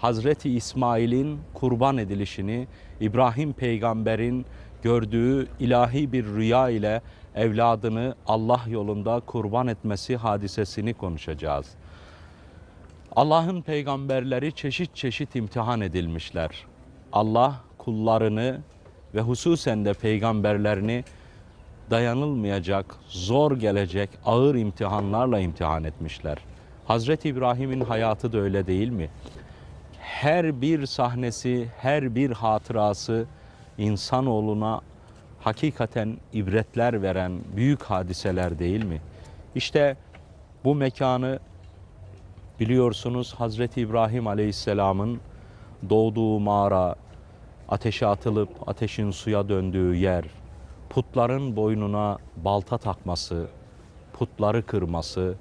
Hazreti İsmail'in kurban edilişini, İbrahim peygamberin gördüğü ilahi bir rüya ile evladını Allah yolunda kurban etmesi hadisesini konuşacağız. Allah'ın peygamberleri çeşit çeşit imtihan edilmişler. Allah kullarını ve hususen de peygamberlerini dayanılmayacak, zor gelecek ağır imtihanlarla imtihan etmişler. Hazreti İbrahim'in hayatı da öyle değil mi? Her bir sahnesi, her bir hatırası insanoğluna hakikaten ibretler veren büyük hadiseler değil mi? İşte bu mekanı biliyorsunuz Hazreti İbrahim Aleyhisselam'ın doğduğu mağara, ateşe atılıp ateşin suya döndüğü yer, putların boynuna balta takması, putları kırması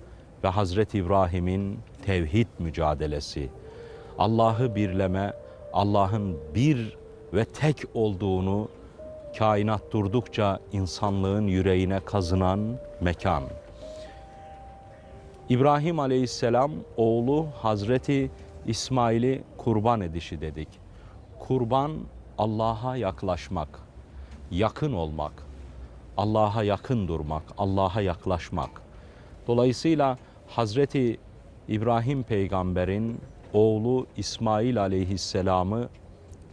ve Hazreti İbrahim'in tevhid mücadelesi, Allah'ı birleme, Allah'ın bir ve tek olduğunu kainat durdukça insanlığın yüreğine kazınan mekan. İbrahim Aleyhisselam oğlu Hazreti İsmail'i kurban edişi dedik. Kurban Allah'a yaklaşmak, yakın olmak, Allah'a yakın durmak, Allah'a yaklaşmak. Dolayısıyla Hazreti İbrahim peygamberin oğlu İsmail aleyhisselamı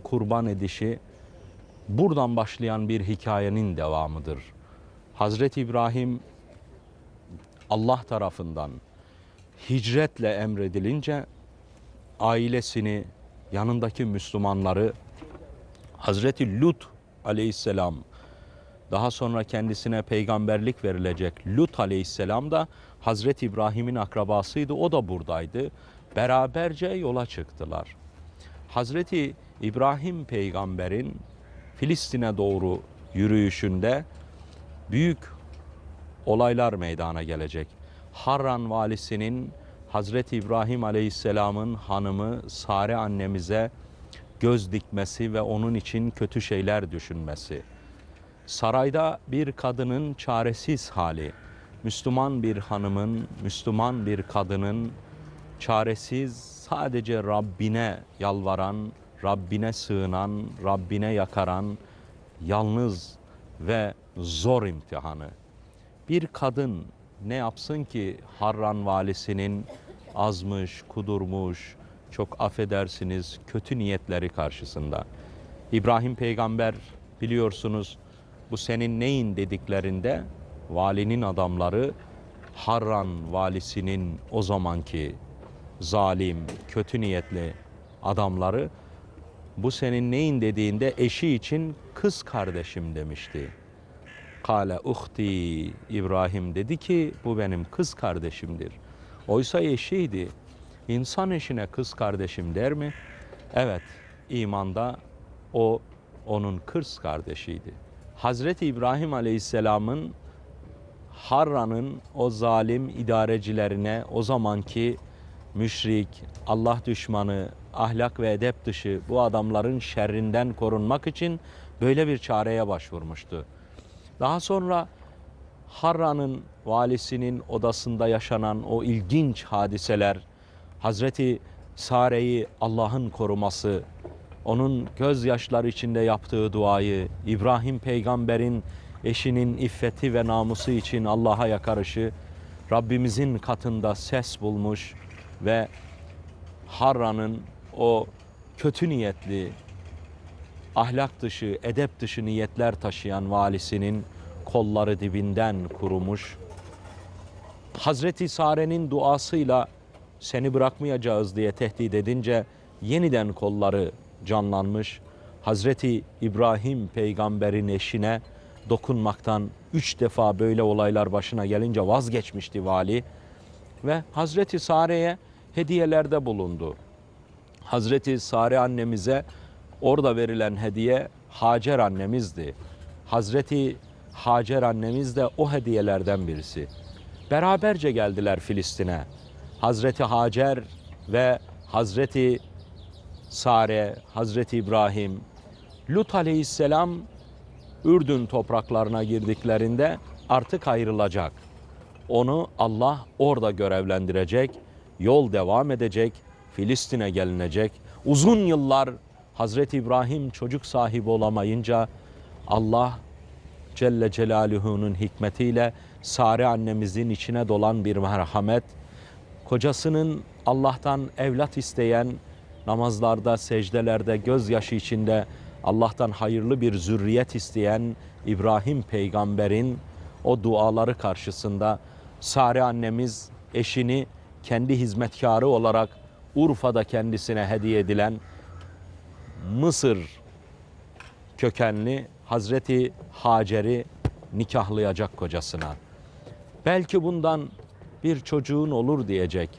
kurban edişi buradan başlayan bir hikayenin devamıdır. Hazreti İbrahim Allah tarafından hicretle emredilince ailesini, yanındaki Müslümanları Hazreti Lut aleyhisselam daha sonra kendisine peygamberlik verilecek Lut aleyhisselam da Hazreti İbrahim'in akrabasıydı. O da buradaydı. Beraberce yola çıktılar. Hazreti İbrahim peygamberin Filistin'e doğru yürüyüşünde büyük olaylar meydana gelecek. Harran valisinin Hazreti İbrahim Aleyhisselam'ın hanımı Sare annemize göz dikmesi ve onun için kötü şeyler düşünmesi. Sarayda bir kadının çaresiz hali, Müslüman bir hanımın, Müslüman bir kadının çaresiz sadece Rabbine yalvaran, Rabbine sığınan, Rabbine yakaran, yalnız ve zor imtihanı. Bir kadın ne yapsın ki Harran valisinin azmış, kudurmuş, çok affedersiniz kötü niyetleri karşısında. İbrahim peygamber biliyorsunuz bu senin neyin dediklerinde valinin adamları Harran valisinin o zamanki zalim, kötü niyetli adamları bu senin neyin dediğinde eşi için kız kardeşim demişti. Kale uhti İbrahim dedi ki bu benim kız kardeşimdir. Oysa eşiydi. İnsan eşine kız kardeşim der mi? Evet, imanda o onun kız kardeşiydi. Hazreti İbrahim Aleyhisselam'ın Harran'ın o zalim idarecilerine o zamanki müşrik, Allah düşmanı, ahlak ve edep dışı bu adamların şerrinden korunmak için böyle bir çareye başvurmuştu. Daha sonra Harran'ın valisinin odasında yaşanan o ilginç hadiseler, Hazreti Sare'yi Allah'ın koruması, onun gözyaşları içinde yaptığı duayı, İbrahim peygamberin eşinin iffeti ve namusu için Allah'a yakarışı, Rabbimizin katında ses bulmuş ve Harran'ın o kötü niyetli, ahlak dışı, edep dışı niyetler taşıyan valisinin kolları dibinden kurumuş. Hazreti Sare'nin duasıyla seni bırakmayacağız diye tehdit edince yeniden kolları canlanmış. Hazreti İbrahim peygamberin eşine dokunmaktan üç defa böyle olaylar başına gelince vazgeçmişti vali. Ve Hazreti Sare'ye hediyelerde bulundu. Hazreti Sare annemize orada verilen hediye Hacer annemizdi. Hazreti Hacer annemiz de o hediyelerden birisi. Beraberce geldiler Filistin'e. Hazreti Hacer ve Hazreti Sare, Hazreti İbrahim, Lut aleyhisselam Ürdün topraklarına girdiklerinde artık ayrılacak. Onu Allah orada görevlendirecek, yol devam edecek, Filistin'e gelinecek. Uzun yıllar Hazreti İbrahim çocuk sahibi olamayınca Allah Celle Celaluhu'nun hikmetiyle Sare annemizin içine dolan bir merhamet, kocasının Allah'tan evlat isteyen, namazlarda, secdelerde, gözyaşı içinde Allah'tan hayırlı bir zürriyet isteyen İbrahim peygamberin o duaları karşısında Sare annemiz eşini kendi hizmetkarı olarak Urfa'da kendisine hediye edilen Mısır kökenli Hazreti Hacer'i nikahlayacak kocasına. Belki bundan bir çocuğun olur diyecek.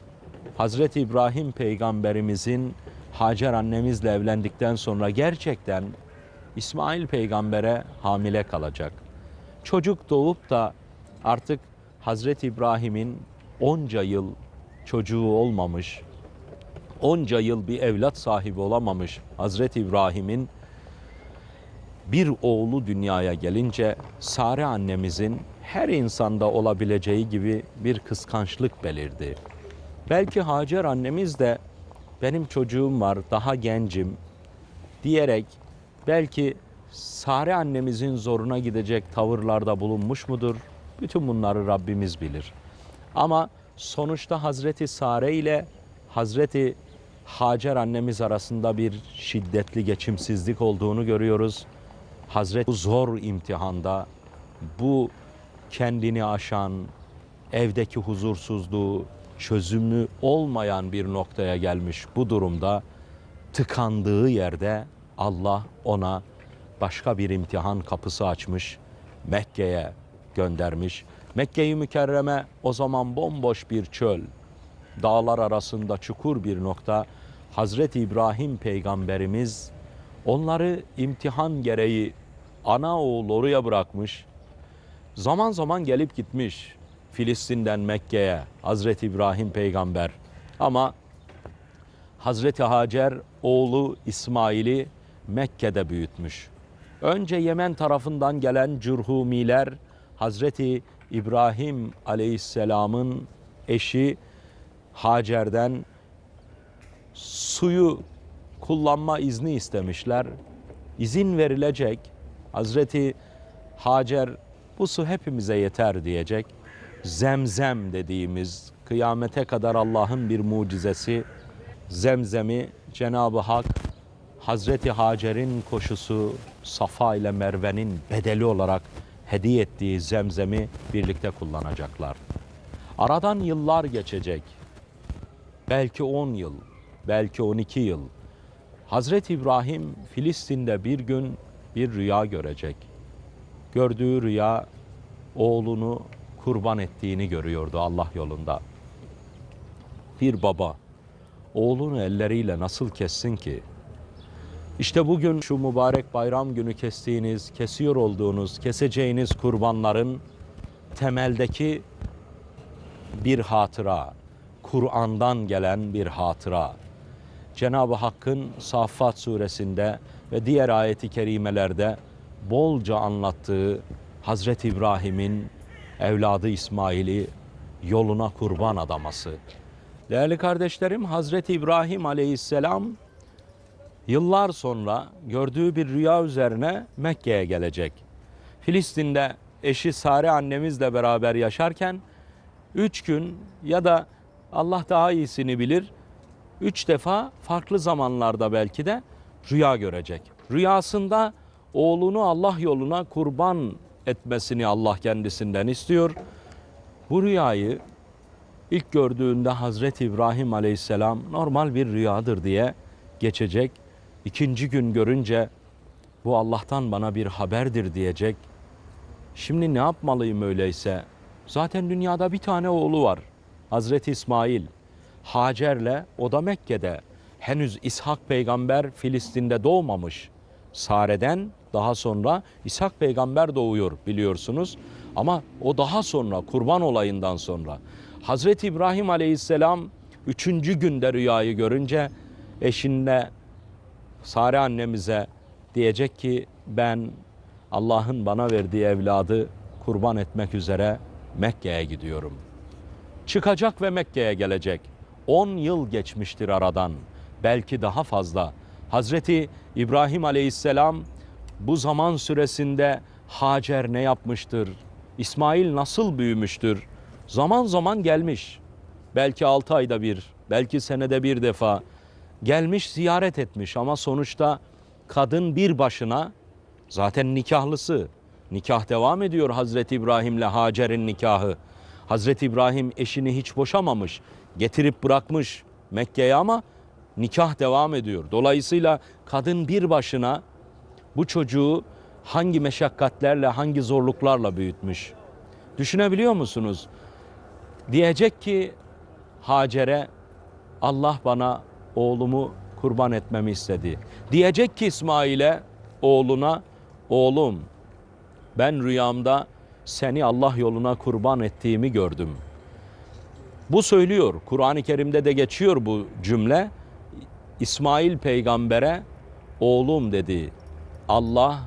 Hazreti İbrahim peygamberimizin Hacer annemizle evlendikten sonra gerçekten İsmail peygambere hamile kalacak. Çocuk doğup da artık Hazreti İbrahim'in onca yıl çocuğu olmamış, onca yıl bir evlat sahibi olamamış Hazreti İbrahim'in bir oğlu dünyaya gelince Sare annemizin her insanda olabileceği gibi bir kıskançlık belirdi. Belki Hacer annemiz de benim çocuğum var, daha gencim diyerek belki Sare annemizin zoruna gidecek tavırlarda bulunmuş mudur? Bütün bunları Rabbimiz bilir. Ama sonuçta Hazreti Sare ile Hazreti Hacer annemiz arasında bir şiddetli geçimsizlik olduğunu görüyoruz. Hazreti bu zor imtihanda bu kendini aşan, evdeki huzursuzluğu, çözümü olmayan bir noktaya gelmiş bu durumda tıkandığı yerde Allah ona başka bir imtihan kapısı açmış, Mekke'ye göndermiş. Mekke-i Mükerreme o zaman bomboş bir çöl, dağlar arasında çukur bir nokta. Hazreti İbrahim peygamberimiz onları imtihan gereği ana oğul oraya bırakmış. Zaman zaman gelip gitmiş Filistin'den Mekke'ye Hazreti İbrahim peygamber. Ama Hazreti Hacer oğlu İsmail'i Mekke'de büyütmüş. Önce Yemen tarafından gelen Cürhumiler Hazreti İbrahim Aleyhisselam'ın eşi Hacer'den suyu kullanma izni istemişler. İzin verilecek. Hazreti Hacer bu su hepimize yeter diyecek. Zemzem dediğimiz kıyamete kadar Allah'ın bir mucizesi Zemzem'i Cenab-ı Hak Hazreti Hacer'in koşusu Safa ile Merve'nin bedeli olarak hediye ettiği Zemzem'i birlikte kullanacaklar. Aradan yıllar geçecek. Belki 10 yıl, belki 12 yıl. Hazreti İbrahim Filistin'de bir gün bir rüya görecek. Gördüğü rüya oğlunu kurban ettiğini görüyordu Allah yolunda. Bir baba oğlunu elleriyle nasıl kessin ki? İşte bugün şu mübarek bayram günü kestiğiniz, kesiyor olduğunuz, keseceğiniz kurbanların temeldeki bir hatıra, Kur'an'dan gelen bir hatıra. Cenab-ı Hakk'ın Saffat suresinde ve diğer ayeti kerimelerde bolca anlattığı Hazreti İbrahim'in evladı İsmail'i yoluna kurban adaması. Değerli kardeşlerim Hazreti İbrahim Aleyhisselam yıllar sonra gördüğü bir rüya üzerine Mekke'ye gelecek. Filistin'de eşi Sare annemizle beraber yaşarken üç gün ya da Allah daha iyisini bilir üç defa farklı zamanlarda belki de rüya görecek. Rüyasında oğlunu Allah yoluna kurban etmesini Allah kendisinden istiyor. Bu rüyayı ilk gördüğünde Hazreti İbrahim Aleyhisselam normal bir rüyadır diye geçecek. İkinci gün görünce bu Allah'tan bana bir haberdir diyecek. Şimdi ne yapmalıyım öyleyse? Zaten dünyada bir tane oğlu var. Hazreti İsmail. Hacer'le o da Mekke'de. Henüz İshak peygamber Filistin'de doğmamış. Sare'den daha sonra İshak peygamber doğuyor biliyorsunuz. Ama o daha sonra kurban olayından sonra. Hazreti İbrahim aleyhisselam üçüncü günde rüyayı görünce eşinle Sare annemize diyecek ki ben Allah'ın bana verdiği evladı kurban etmek üzere Mekke'ye gidiyorum. Çıkacak ve Mekke'ye gelecek. 10 yıl geçmiştir aradan. belki daha fazla. Hazreti İbrahim Aleyhisselam bu zaman süresinde Hacer ne yapmıştır? İsmail nasıl büyümüştür? Zaman zaman gelmiş. Belki altı ayda bir, belki senede bir defa gelmiş ziyaret etmiş ama sonuçta kadın bir başına zaten nikahlısı. Nikah devam ediyor Hazreti İbrahim'le Hacer'in nikahı. Hazreti İbrahim eşini hiç boşamamış, getirip bırakmış Mekke'ye ama nikah devam ediyor. Dolayısıyla kadın bir başına bu çocuğu hangi meşakkatlerle, hangi zorluklarla büyütmüş. Düşünebiliyor musunuz? Diyecek ki Hacer'e Allah bana oğlumu kurban etmemi istedi. Diyecek ki İsmail'e oğluna oğlum ben rüyamda seni Allah yoluna kurban ettiğimi gördüm. Bu söylüyor. Kur'an-ı Kerim'de de geçiyor bu cümle. İsmail peygambere oğlum dedi. Allah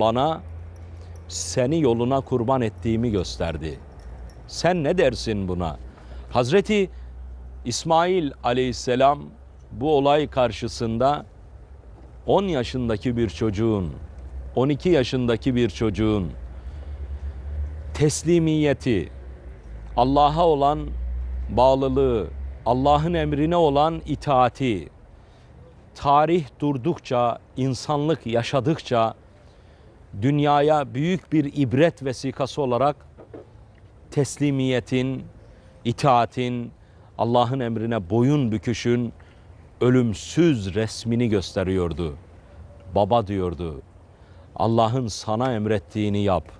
bana seni yoluna kurban ettiğimi gösterdi. Sen ne dersin buna? Hazreti İsmail aleyhisselam bu olay karşısında 10 yaşındaki bir çocuğun, 12 yaşındaki bir çocuğun teslimiyeti, Allah'a olan bağlılığı, Allah'ın emrine olan itaati, tarih durdukça, insanlık yaşadıkça dünyaya büyük bir ibret vesikası olarak teslimiyetin, itaatin, Allah'ın emrine boyun büküşün ölümsüz resmini gösteriyordu. Baba diyordu. Allah'ın sana emrettiğini yap.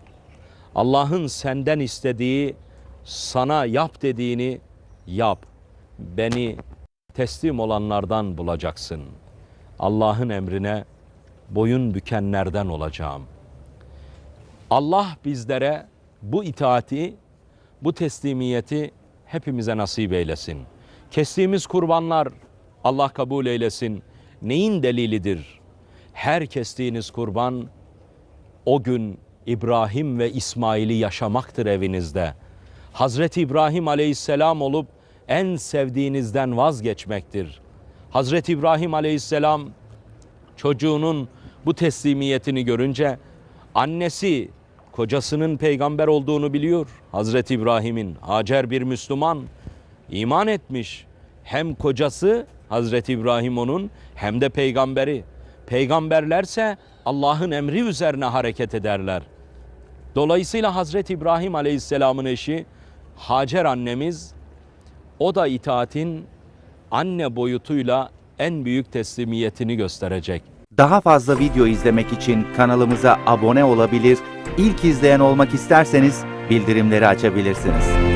Allah'ın senden istediği sana yap dediğini yap. Beni teslim olanlardan bulacaksın. Allah'ın emrine boyun bükenlerden olacağım. Allah bizlere bu itaati, bu teslimiyeti hepimize nasip eylesin. Kestiğimiz kurbanlar Allah kabul eylesin. Neyin delilidir? Her kestiğiniz kurban o gün İbrahim ve İsmail'i yaşamaktır evinizde. Hazreti İbrahim aleyhisselam olup en sevdiğinizden vazgeçmektir. Hazreti İbrahim aleyhisselam çocuğunun bu teslimiyetini görünce annesi kocasının peygamber olduğunu biliyor. Hazreti İbrahim'in Hacer bir Müslüman iman etmiş. Hem kocası Hazreti İbrahim onun hem de peygamberi. Peygamberlerse Allah'ın emri üzerine hareket ederler. Dolayısıyla Hazreti İbrahim Aleyhisselam'ın eşi Hacer annemiz o da itaatin anne boyutuyla en büyük teslimiyetini gösterecek. Daha fazla video izlemek için kanalımıza abone olabilir, ilk izleyen olmak isterseniz bildirimleri açabilirsiniz.